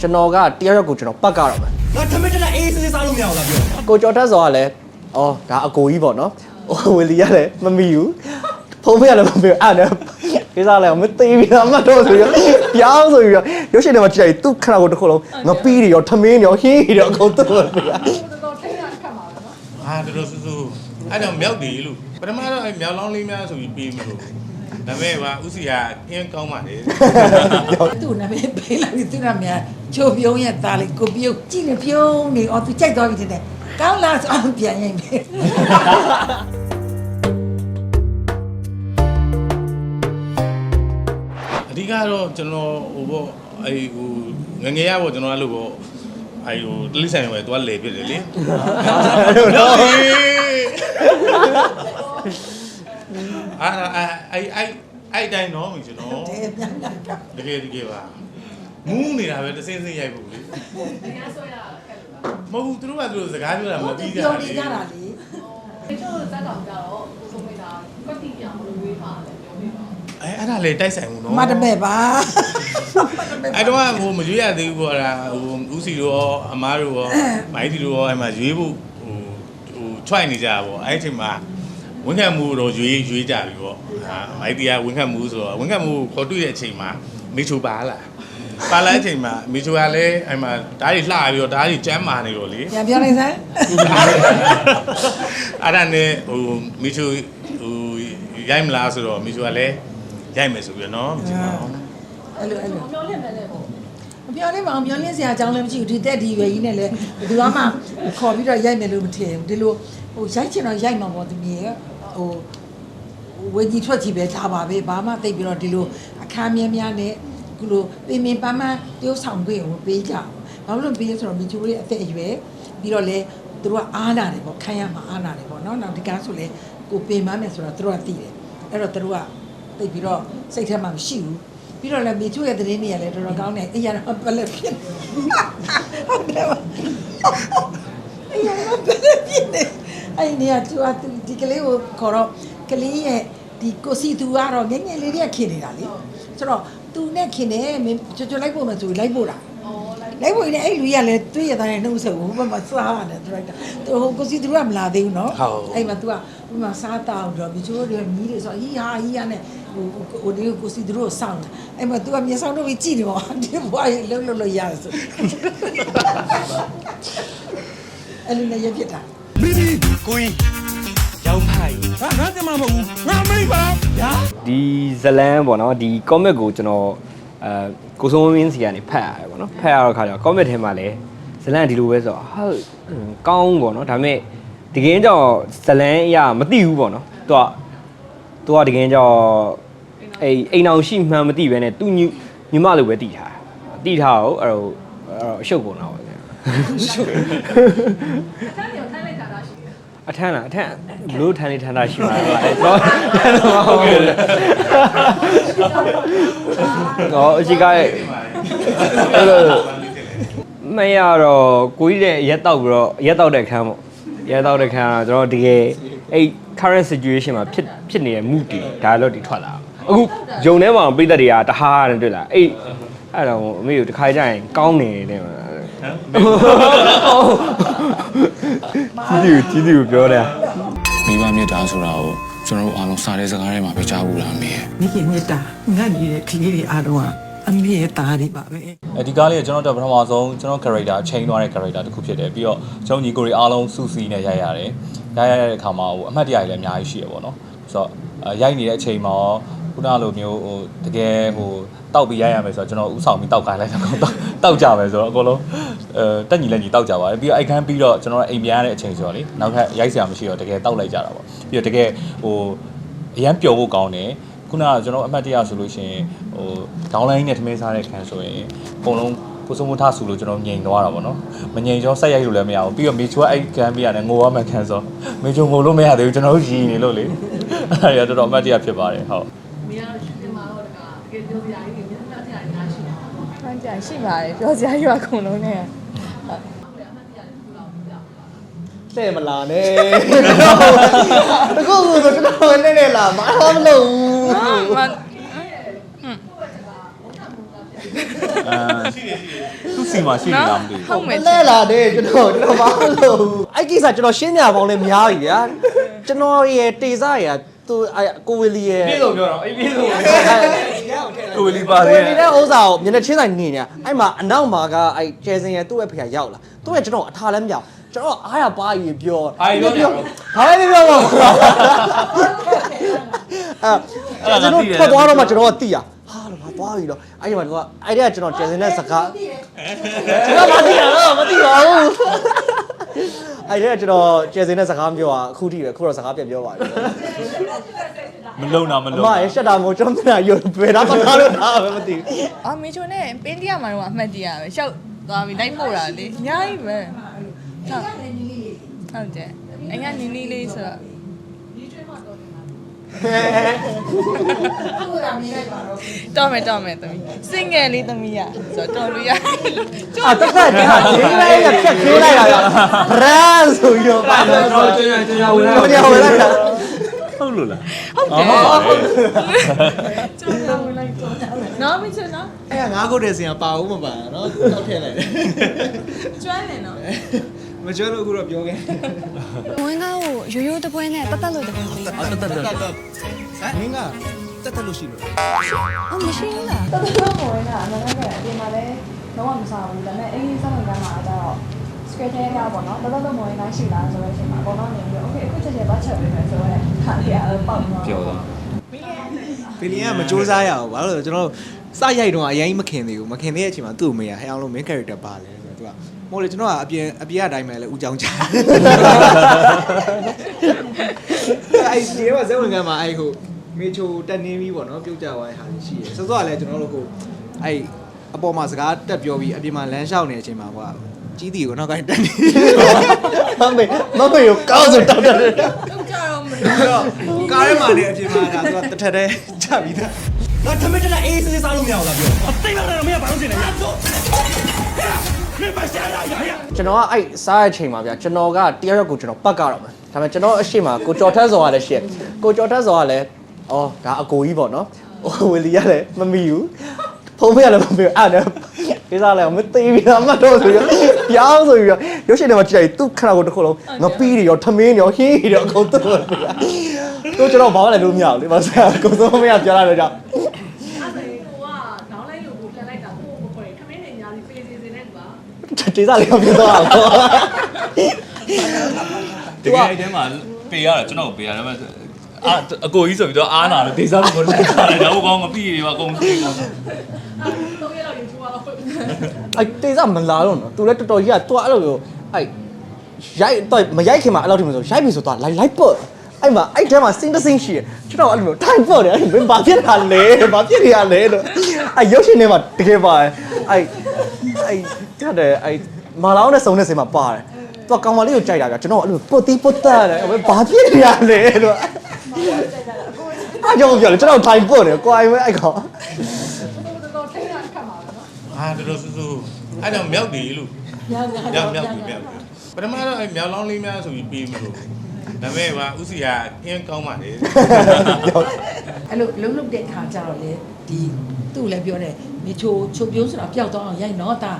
ကျွန်တော်ကတယောက်ယောက်ကိုကျွန်တော်ပတ်ကြတော့မယ်ငါထမင်းတက်အေးစေးစားလို့မရဘူးလားပြောကိုကျော်တက်စောကလည်းအော်ဒါအကိုကြီးပေါ့နော်ဟိုဝီလီကလည်းမမီဘူးဖုန်းဖေးကလည်းမမီဘူးအဲ့ဒါကိစ္စလည်းမသိဘူးအမတော့ဆိုရပြောင်းဆိုပြီးတော့ရုပ်ရှင်ထဲမှာကြည့်လိုက်သူ့ခဏကိုတစ်ခုလုံးငပီးတွေရောထမင်းတွေရောဟင်းတွေရောအကုန်သူ့ကိုပြရအာတော်တော်ဆူဆူအဲ့တော့မြောက်တယ်လို့ပထမတော့အဲ့မြောက်လောင်းလေးများဆိုပြီးပေးမလို့ ဒါပေမဲ့ပါဥစီကအင်းကောင်းပါလေသူ့နာမည်ပေးလိုက်ပြီသူ့နာမည်ချိုပြုံးရဲ့သားလေးကိုပြုံးကြည့်နေပြုံးနေအော်သူကြိုက်သွားပြီတဲ့ကောင်းလားဆိုအောင်ပြန်ရင်ပဲအဓိကတော့ကျွန်တော်ဟိုပေါ့အဲ့ဟိုငငယ်ရပေါ့ကျွန်တော်အဲ့လိုပေါ့အဲ့ဟိုတလိဆိုင်ပဲသွားလေပြစ်တယ်လေနော် အာအဲ့အဲ့အဲ့တိုင်းနော်ကျွန်တော်တဲ့ပြန်လာကတကယ်တကယ်ပါမူးနေတာပဲတစ်စင်းစင်းရိုက်ဖို့လေမဟုတ်ဘူးသူတို့ကသူတို့စကားပြောတာမဟိုပြီးကြပြောတာနေလေကြတာလေတချို့ဇက်ကောင်ကြတော့ဆိုမိတာကွက်တိပြောင်လို့ရွေးမှာတယ်ပြောမိပါအဲအဲ့ဒါလေတိုက်ဆိုင်ဘူးနော်မတ်တမဲ့ပါအဲ့တော့ဟိုမရွေးရသေးဘူးပေါ့အဲ့ဒါဟိုဦးစီတို့ရောအမားတို့ရောမိုင်းတီတို့ရောအဲ့မှာရွေးဖို့ဟိုဟို try နေကြတာပေါ့အဲ့ဒီအချိန်မှာ ဝန်ခံမှုတော့ရွေးရွေးကြပြီပေါ့ဟာမိုင်းတီကဝန်ခံမှုဆိုတော့ဝန်ခံမှုခေါ်တွေ့တဲ့အချိန်မှာမေချိုပါလာပါလာတဲ့အချိန်မှာမေချိုကလည်းအဲ့မှာဓာတ်တွေလှပြီးတော့ဓာတ်တွေကျမ်းမာနေတော့လေပြန်ပြောနေစမ်းအဲ့ဒါနဲ့ဟိုမီချူဟိုရိုက်မလားဆိုတော့မီချူကလည်းရိုက်မယ်ဆိုပြီးတော့နော်မချူနော်အဲ့လိုအဲ့လိုမျောလင့်မယ်လေပေါ့ မပြောနေပါဘူးပြောနေစရာအကြောင်းလည်းမရှိဘူးဒီတက်ဒီရွယ်ကြီးနဲ့လည်းဘယ်သူမှခေါ်ပြီးတော့ရိုက်မယ်လို့မထင်ဘူးဒီလိုဟိုရိုက်ချင်တော့ရိုက်မှာပေါ့သူမြေဟိုဝေကြီးထွက်ကြည့်ပဲဒါပါပဲဘာမှသိပ်ပြီးတော့ဒီလိုအခမ်းမြဲများနဲ့ဒီလိုပင်ပင်ပန်းပန်းတရုပ်ဆောင်ခွင့်ကိုပေးကြအောင်ဘာလို့လဲပေးလဲဆိုတော့မီချူရဲ့အသက်အရွယ်ပြီးတော့လေသူတို့ကအားနာတယ်ပေါ့ခံရမှာအားနာတယ်ပေါ့နော်နောက်ဒီကားဆိုလေကိုပင်ပန်းမယ်ဆိုတော့သူတို့ကသိတယ်အဲ့တော့သူတို့ကသိပ်ပြီးတော့စိတ်ထဲမှာမရှိဘူး ပြီးတော့လည်းမေချိုရဲ့သတင်းတွေကလည်းတော်တော်ကောင်းတယ်အေးရတော့ပလက်ဖြစ်ဟုတ်တယ်ပါအေးရတော့ပလက်ဖြစ်နေအဲ့ဒီကသူကဒီကလေးကိုခေါ်တော့ကလေးရဲ့ဒီကိုစီသူကတော့ငယ်ငယ်လေးတွေကခင်နေတာလေဆိုတော့သူနဲ့ခင်တယ်မင်းကြွကြွလိုက်ဖို့မဆိုလိုက်ဖို့တာ လိုက်ဖို့နေအဲ့လူကြီးကလည်းတွေ့ရတဲ့နှုတ်ဆက်ကိုဟိုဘက်မှာစားရတယ်သူလိုက်တာသူဟိုကိုစီသူကမလာသေးဘူးနော်အဲ့မှာ तू ကဟိုမှာစားတောင်းတော့မချိုးတွေမြည်တွေဆိုဟီဟာဟီဟာနဲ့ဟိုဟိုဒီကိုစီသူတို့စောင်းအဲ့မှာ तू ကမျက်စောင်းတော့ကြည့်နေပါဒီဘွားရေလှုပ်လှုပ်လို့ရတယ်ဆိုအဲ့လိုနဲ့ရဖြစ်တာဘီဘီကိုင်းရောင်းဖိုင်ဟာငါကမှမဟုတ်ဘူးငါမိပါညာဒီဇလန်းပေါ့နော်ဒီ comic ကိုကျွန်တော် အဲကိုစိုးမင်းစီကနေဖတ်ရတယ်ပေါ့နော်ဖတ်ရတော့ခါကျတော့ comic ထဲမှာလည်းဇလန်းဒီလိုပဲဆိုတော့ဟုတ်ကောင်းပေါ့နော်ဒါပေမဲ့ဒီကင်းကြောင့်ဇလန်းအရာမသိဘူးပေါ့နော်သူကသူကဒီကင်းကြောင့်အိအိမ်အောင်ရှိမှန်မသိပဲနဲ့သူညီညီမလိုပဲတည်ထားတာတည်ထားတော့အဲ့တော့အဲ့တော့အရှုပ်ကုန်တော့ပါဗျာအခန်းကြီးကိုထိုင်းလိုက်တာလားရှိတယ် အထမ်းလားအထမ်းဘလို့ထမ်းနေထမ်းတာရှိမှာလားအဲ့တော့ထမ်းတော့မဟုတ်ဘူးလေတော့အကြီးကအဲ့လိုမရတော့ကိုကြီးတဲ့ရက်တောက်ပြီးတော့ရက်တောက်တဲ့ခန်းပေါ့ရက်တောက်တဲ့ခန်းကကျွန်တော်တကယ်အဲ့ current situation မှာဖြစ်ဖြစ်နေတဲ့ mood တွေ dialogue တွေထွက်လာအခုဂျုံထဲမှာပိသက်တွေကတဟားနဲ့တွေ့လာအဲ့အဲ့တော့အမေတို့တစ်ခါကြရင်ကောင်းနေတယ်မှာ ကြီးကြီးကြီးပြောတယ်မိဘမြတ်တာဆိုတာကိုကျွန်တော်တို့အားလုံးစားတဲ့စကားထဲမှာပဲကြားဘူးလားမင်းရဲ့မိခင်မြတ်တာငတ်နေတဲ့ကလေးတွေအားလုံးကအမေရဲ့သားတွေပါပဲအဲဒီကားလေးကကျွန်တော်တို့ပထမဆုံးကျွန်တော် character အချိန်သွားတဲ့ character တစ်ခုဖြစ်တယ်ပြီးတော့ကျွန်တော်ညီကိုတွေအားလုံးစူစီနဲ့ရိုက်ရတယ်ရိုက်ရတဲ့အခါမှာဟိုအမှတ်တရတွေလည်းအများကြီးရှိရပါတော့ဆိုတော့အဲရိုက်နေတဲ့အချိန်မှာရောခုနလိုမျိုးဟိုတကယ်ဟို တောက်ပြီးရိုက်ရမယ်ဆိုတော့ကျွန်တော်ဥဆောင်ပြီးတောက်ခိုင်းလိုက်တော့တောက်တောက်ကြမယ်ဆိုတော့အကုန်လုံးအဲတက်ညီလက်ညီတောက်ကြပါတယ်ပြီးတော့အိတ်ခမ်းပြီးတော့ကျွန်တော်အိမ်ပြန်ရတဲ့အချိန်ဆိုတော့လေနောက်ထပ်ရိုက်စရာမရှိတော့တကယ်တောက်လိုက်ကြတာပေါ့ပြီးတော့တကယ်ဟိုအရန်ပျော်ဖို့ကောင်းတယ်ခုနကကျွန်တော်အမှတ်တရဆိုလို့ရှိရင်ဟိုဒေါင်းလိုင်းနဲ့ထမင်းစားတဲ့ခန်းဆိုရင်အကုန်လုံးကိုစုံမထဆူလို့ကျွန်တော်ငြိမ်သွားတာပေါ့နော်မငြိမ်ကျောဆက်ရိုက်လို့လည်းမရဘူးပြီးတော့မေချူကအဲ့ကန်ပြရတယ်ငိုရမှခန်းဆိုမေချူငိုလို့မရသေးဘူးကျွန်တော်တို့ရည်နေလို့လေအဲ့ဒါတော်တော်အမှတ်တရဖြစ်ပါတယ်ဟုတ်မင်းကတော့ရှင်တင်မှာတော့တကတကယ်ပြောစရာကြီးတွေမျက်နှာတရားတွေများရှိတယ် ။ မှန်ကြရှိပါတယ်ပြောစရာကြီးပါအကုန်လုံးနဲ့တဲ့မလာနဲ့တကူကူဆိုကျွန်တော်နဲ့နဲ့လာမအားမလို့။မှန်အာရှိတယ်ရှိတယ်သူ့စီမှာရှိနေတာမသိဘူးဟုတ်မယ်လဲလာတယ်ကျွန်တော်ကျွန်တော်မဟုတ်လို့အဲ့ကိစ္စကျွန်တော်ရှင်းပြပေါင်းလဲများပြီဗျာကျွန်တော်ရဲ့တေစာရ သူကိုဝီလီရဲ့ပြေဆုံးပြောတော့အေးပြေဆုံးကိုဝီလီပါကိုလေဝီလီတဲ့ဥစ္စာကိုမျက်နှာချင်းဆိုင်နေနေအဲ့မှာအနောက်မှာကအဲ့ကျဲစင်ရဲ့သူ့ရဲ့ဖေကရောက်လာသူ့ရဲ့ကျွန်တော်အထားလဲမပြောကျွန်တော်အားရပါကြီးပြောဘာလဲပြောပါအဲ့ကျွန်တော်ထွက်သွားတော့မှကျွန်တော်ကတိရဟာလို့ငါသွားပြီတော့အဲ့ဒီမှာတော့အဲ့ဒီကကျွန်တော်ကျဲစင်တဲ့စကားကျွန်တော်မသိရတော့မသိပါဘူး အဲ့ဒီကကျွန်တော်ကျဲစင်တဲ့စကားပြောတာအခုထိပဲအခုတော့စကားပြန်ပြောပါပြီမလုံတာမအလုံမတာ ရဲ့ရှက်တာမို့ကျွန်တော်ပြန်ရုပ်ဘယ်တော့မှထားလို့ထားပဲမသိဘူးအော်မေချိုနဲ့ပင်းတီးရမှာတော့အမှတ်တရပဲရှောက်သွားပြီလိုက်ပို့တာလေအများကြီးပဲဟုတ်ဟုတ်တယ်အညာနီနီလေးဆိုတော့ တော်မယ်တော်မယ်သမီးစင်ငယ်လေးသမီးရဆိုတော့တော်လို့ရအာတက်တက်ဒီဟာဒီလေးရဖြတ်ခေးလိုက်တာကဘရန်ဆိုပြီးတော့ပါတော့ကျွန်တော်ကျွန်တော်ဝင်လာဘယ်လိုဝင်လိုက်တာဟုတ်လို့လားဟုတ်တယ်ဟုတ်ပါတယ်နော်မေချိုနော်အဲ့ငါးခုတည်းစင်ကပါဦးမပါနော်တောက်ထည့်လိုက်တယ်ကျွမ်းတယ်နော် မကျွမ်းလို့အခုတော့ပြောခဲ့ဝင်းကားကိုရိုးရိုးတပွဲနဲ့တတ်တတ်လို့တပွဲပေးတာတက်တက်တက်တက်မင်းကတက်တက်လို့ရှိလို့အော်မရှိဘူးလားတော်တော်မော်ရတာအမှန်တကယ်အပြင်မှာလည်းတော့မစားဘူးဒါပေမဲ့အင်းစားမှန်ကမှာတော့ script ထဲကပေါ့နော်တော်တော်မော်ရတာရှိလားဆိုတော့အချိန်မှာပေါ်တော့နေပြီး okay အခုချက်ချက်ပါချက်ပေးမယ်ဆိုတော့ဟာလေအပေါက်တော့ပြောတာဘီလီယံကမစူးစားရအောင်ဘာလို့လဲကျွန်တော်စရိုက်တော့အရင်မခင်သေးဘူးမခင်သေးတဲ့အချိန်မှာသူ့ကိုမေးရဟဲအောင်လို့ main character ပါလဲဆိုတော့သူက မဟုတ်လေကျွန်တော်ကအပြင်အပြင်အတိုင်းပဲလေဦးချောင်းချအဲ့ဒီကဇက်ဝင်ကမှာအဲ့ဟိုမေချိုတက်နေပြီပေါ့နော်ပြုတ်ကြသွားတဲ့ဟာရှိတယ်စောစောကလည်းကျွန်တော်တို့ဟိုအဲ့အပေါ်မှာစကားတက်ပြောပြီးအပြင်မှာလမ်းလျှောက်နေတဲ့အချိန်မှာကွာကြီးတီကိုနောက်ကနေတက်နေမမေမမေကိုကောင်းဆိုတောက်တယ်တော့ကြတော့မလို့ကားထဲမှာနေအပြင်မှာဒါသူကတထက်တည်းချပြီးသားငါသမက်တက်အေးစေးစားလို့မရဘူးလားပြောအသိမလားမင်းကဘာလို့တင်လဲရတော့မင်းပါရှာလာရရ ကျွန်တော်ကအဲ့စားတဲ့အချိန်မှာဗျာကျွန်တော်ကတယောက်ယောက်ကိုကျွန်တော်ပတ်ကြတော့မယ်ဒါပေမဲ့ကျွန်တော်အရှိမကိုကြော်ထက်စော်ကလည်းရှစ်ကိုကြော်ထက်စော်ကလည်းအော်ဒါအကိုကြီးပေါ့နော်ဟိုဝီလီကလည်းမမီဘူးဖုန်းမရလည်းမမီဘူးအဲ့ဒါကိစ္စလည်းမသိဘူးလားမတော့ဆိုရပြောင်းဆိုပြီးတော့ရုပ်ရှင်ထဲမှာကြည့်လိုက်သူ့ခဏကိုတစ်ခုလုံးငပီးတွေရောထမင်းတွေရောဟင်းတွေရောအကုန်သူ့ကိုပြသူကျွန်တော်ဘာမှလည်းလို့မရဘူးလေဘာလို့လဲကိုစိုးမရပြောလာတော့ကြောင့် အဲ့ဒါကိုကဒေါင်းလိုက်လို့ကိုပြန်လိုက်တာကိုမခေါ်ရင်ခမင်းနေညာစီပေးစီစီနဲ့ကွာ ဒေသလေးမပြောတော့ဘူးတကယ်အဲ့ထဲမှာပေးရတယ်ကျွန်တော်ကိုပေးရတယ်ဒါပေမဲ့အာအကိုကြီးဆိုပြီးတော့အားနာလို့ဒေသကိုလိုက်တာလေတော့ကောင်းမပြီးတွေပါအကုန်သိကုန်အဲ့တော့ရက်လောက်ယူသွားတော့အဲ့တေးစမလာတော့နော်သူလည်းတော်တော်ကြီးကတွားအဲ့လိုမျိုးအဲ့ရိုက်တော့မရိုက်ခင်မှာအဲ့လိုထိမဆိုရိုက်ပြီဆိုတော့လိုက်လိုက်ပေါ့အဲ့မှာအဲ့ထဲမှာစင်းတစင်းရှိတယ်ကျွန်တော်အဲ့လိုမျိုးထိုင်ပေါ့တယ်အဲ့ဘယ်ဘာဖြစ်တာလဲဘာဖြစ်နေရလဲလို့အဲ့ရုပ်ရှင်ထဲမှာတကယ်ပါတယ်အဲ့ အဲ့တဲ့တယ်အဲ့မာလောင်းနဲ့စုံတဲ့စင်မှာပါတယ်သူကကောင်မလေးကိုကြိုက်တာကကျွန်တော်အဲ့လိုပုတ်တီးပုတ်တာတယ်ဘယ်ဘာဖြစ်နေရလဲလို့အဲ့ကြောင့်ပြောလေကျွန်တော်ထိုင်ပေါ့တယ်ကိုအိုင်မဲအဲ့ကောင်တော်တော်ထိန်းတာခတ်မှာပဲနော်ဟာတော်တော်ဆူဆူအဲ့တော့မြောက်တယ်လို့မြောက်မြောက်မြောက်ပြီမြောက်ပြီပထမတော့အဲ့မြောက်လောင်းလေးများဆိုပြီးပြီးလို့ဒါပေမဲ့ဟာဥစီကအင်းကောင်းပါလေအဲ့လိုလုံးလုံးတဲ့ခါကျတော့လေဒီသူ့လည်းပြောတယ်မေချိုချိုပြိုးဆိုတာပျောက်တော့အောင်ရိုက်နော်တာ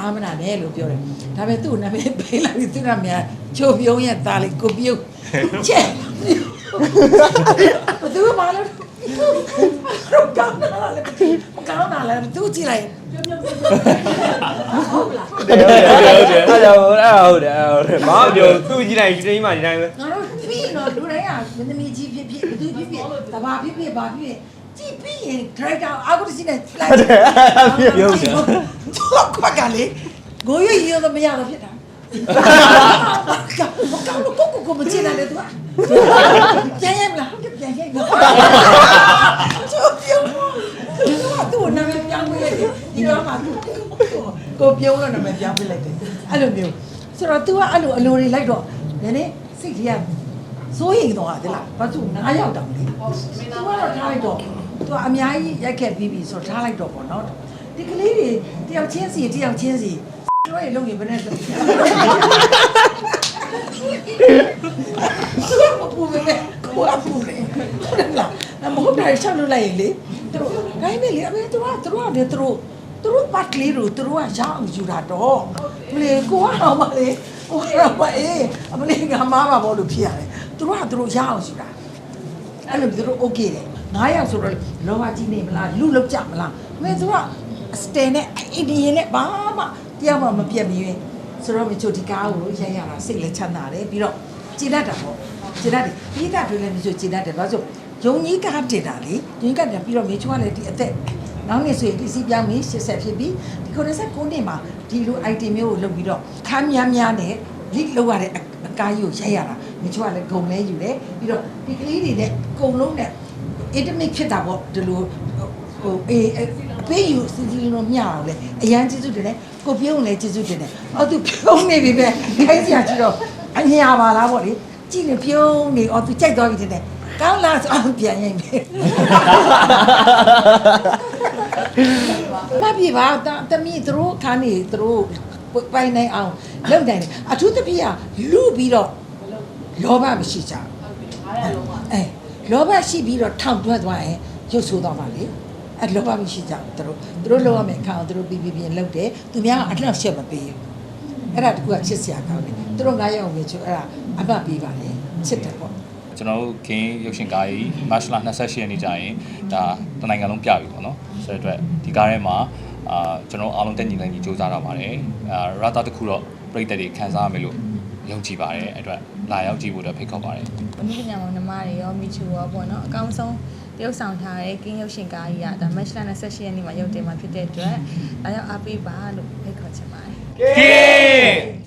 အာမနာနဲ့လို့ပြောတယ်ဒါပေမဲ့သူ့နာမည်ပေးလိုက်ပြီးသူ့နာမည်ချိုပြိုးရဲ့သားလေးကိုပြုတ်ချက်ဘသူမှလည်းတော့ကောင်းတာလေကောင်းတာလေသူကြည့်လိုက်ပြုတ်ပြုတ်ပြုတ်ဟုတ်လားဟုတ်တယ်ဟုတ်တယ်ဟုတ်တယ်ဟုတ်တယ်ဟုတ်တယ်ဟုတ်တယ်ဘာပြောသူ့ကြီးတိုင်းကြီးတိုင်းမှဒီတိုင်းပဲငါတို့ပြီးတော့လူတိုင်းကမင်းသမီးကြီးဖြစ်ဖြစ်ဘသူဖြစ်ဖြစ်တဘာဖြစ်ဖြစ်ဘာဖြစ်ဖြစ် ကြည့်ပြီးရင် director အာဂုတစီနဲ့လိုက်တယ်ပြုတ်တယ်တော့ခွက်ကလေကိုရရတော့မရတော့ဖြစ်တာကောင်းကောင်းကိုကိုကိုမချင်တယ်သူကပြန်ရမလားဟုတ်ပြန်ရမလားချိုးပြုံးသူ့နာမည်ပြောင်းပေးလိုက်တယ်ဒီတော့မှကိုပြုံးလို့နာမည်ပြောင်းပေးလိုက်တယ်အဲ့လိုမျိုးဆိုတော့ तू ကအဲ့လိုအလိုတွေလိုက်တော့နည်းနည်းစိတ်ကြီးကစိုးရိမ်တော့တယ်လားဘာသူ9ရောက်တောင်လေသူကတော့ထားလိုက်တော့ သူကအများကြီးရိုက်ခဲ့ပြီးပြီဆိုတော့ထားလိုက်တော့ပေါ့နော်ဒီကလေးတွေတယောက်ချင်းစီတယောက်ချင်းစီတို့ရဲ့လုံရင်ဘယ်နဲ့ဆိုမပူပဲကိုအပူလေဟုတ်လားမဟုတ်တာရှောက်လို့လိုက်ရင်လေသူတို့ဂိုင်းနေလေအမေသူကသူတို့ကလေသူတို့သူတို့ပတ်ကလေးတို့သူတို့ကရအောင်ယူတာတော့မလေကိုကတော့မလေကိုကတော့မအေးအမလေးကမားပါဘောလို့ဖြစ်ရတယ်သူတို့ကသူတို့ရအောင်ယူတာအဲ့လိုသူတို့ okay တယ် 9ယောက်ဆိုတော့လောဘကြီးနေမလားလူလောက်ကြမလားမင်းသူကစတဲနဲ့အင်ဒီယန်နဲ့ဘာမှတရားမှမပြတ်မရွေးဆိုတော့မချိုဒီကားကိုရိုက်ရတာစိတ်လည်းချမ်းသာတယ်ပြီးတော့ကြည်တတ်တာပေါ့ကြည်တတ်တယ်ပြီးတာတွေလည်းမချိုကြည်တတ်တယ်ဘာလို့ယုံကြီးကားတင်တာလေယုံကြီးကားတင်ပြီးတော့မေချိုကလည်းဒီအသက်နောက်နေ့ဆိုရင်ဒီစီပြောင်းပြီး80ဖြစ်ပြီးဒီ99နှစ်မှာဒီလို item မျိုးကိုလုပ်ပြီးတော့ခမ်းများများနဲ့ lead လုပ်ရတဲ့အကားကြီးကိုရိုက်ရတာမချိုကလည်းဂုံလဲယူတယ်ပြီးတော့ဒီကလေးတွေနဲ့အကုန်လုံးနဲ့ intimate ဖြစ်တာပေါ့ဒီလိုဟိုအေးအပေးယူစီစီလုံးမျှအောင်လေအရန်ကျေးဇူးတင်တယ်ကိုပြုံးလည်းကျေးဇူးတင်တယ်အော်သူပြုံးနေပြီပဲခိုင်းစရာကြည့်တော့အညာပါလားပေါ့လေကြည့်နေပြုံးနေအော်သူကြိုက်သွားပြီတင်တယ်ကောင်းလားဆိုအောင်ပြန်ရိုက်မယ်မပြေပါတတမီသူတို့ခါနေသူတို့ပိုင်နိုင်အောင်လုပ်နိုင်တယ်အထူးသဖြင့်ကလူပြီးတော့လောဘမရှိကြဘူးအဲ လောဘရှိပြီးတော့ထောင်တွဲသွားရင်ရုပ်ဆိုးတော့ပါလေအဲလောဘမရှိကြဘူးသူတို့သူတို့လောရမယ်ခါအောင်သူတို့ပြီးပြီးပြင်းလုပ်တယ်သူများကအလှရှက်မပေးဘူးအဲ့ဒါတကူကချစ်စရာကောင်းတယ်သူတို့ငါးယောက်ပဲချူအဲ့ဒါအမှတ်ပေးပါလေချစ်တယ်ပေါ့ကျွန်တော်တို့ဂိမ်းရုပ်ရှင်ကားကြီးမတ်လ28ရက်နေ့ကျရင်ဒါတနိုင်ငံလုံးပြပြီပေါ့နော်ဆိုတဲ့အတွက်ဒီကားထဲမှာအာကျွန်တော်အားလုံးတက်ညီနိုင်ညီစူးစမ်းတော့ပါတယ်အာရတာတစ်ခုတော့ပြည်သက်တွေခံစားရမယ်လို့ ယုံကြည်ပါတယ်အဲ့အတွက်လာရောက်ကြည့်ဖို့အတွက်ဖိတ်ခေါ်ပါတယ်။အမှုပညာမောင်နှမတွေရောမိချူရောပေါ့နော်အကောင်းဆုံးတရုပ်ဆောင်ထားတဲ့ကင်းရုပ်ရှင်ကားကြီးကဒါမတ်လ28ရက်နေ့မှာရုပ်တင်မှာဖြစ်တဲ့အတွက်ဒါကြောင့်အားပေးပါလို့ဖိတ်ခေါ်ချင်ပါတယ်။ကဲ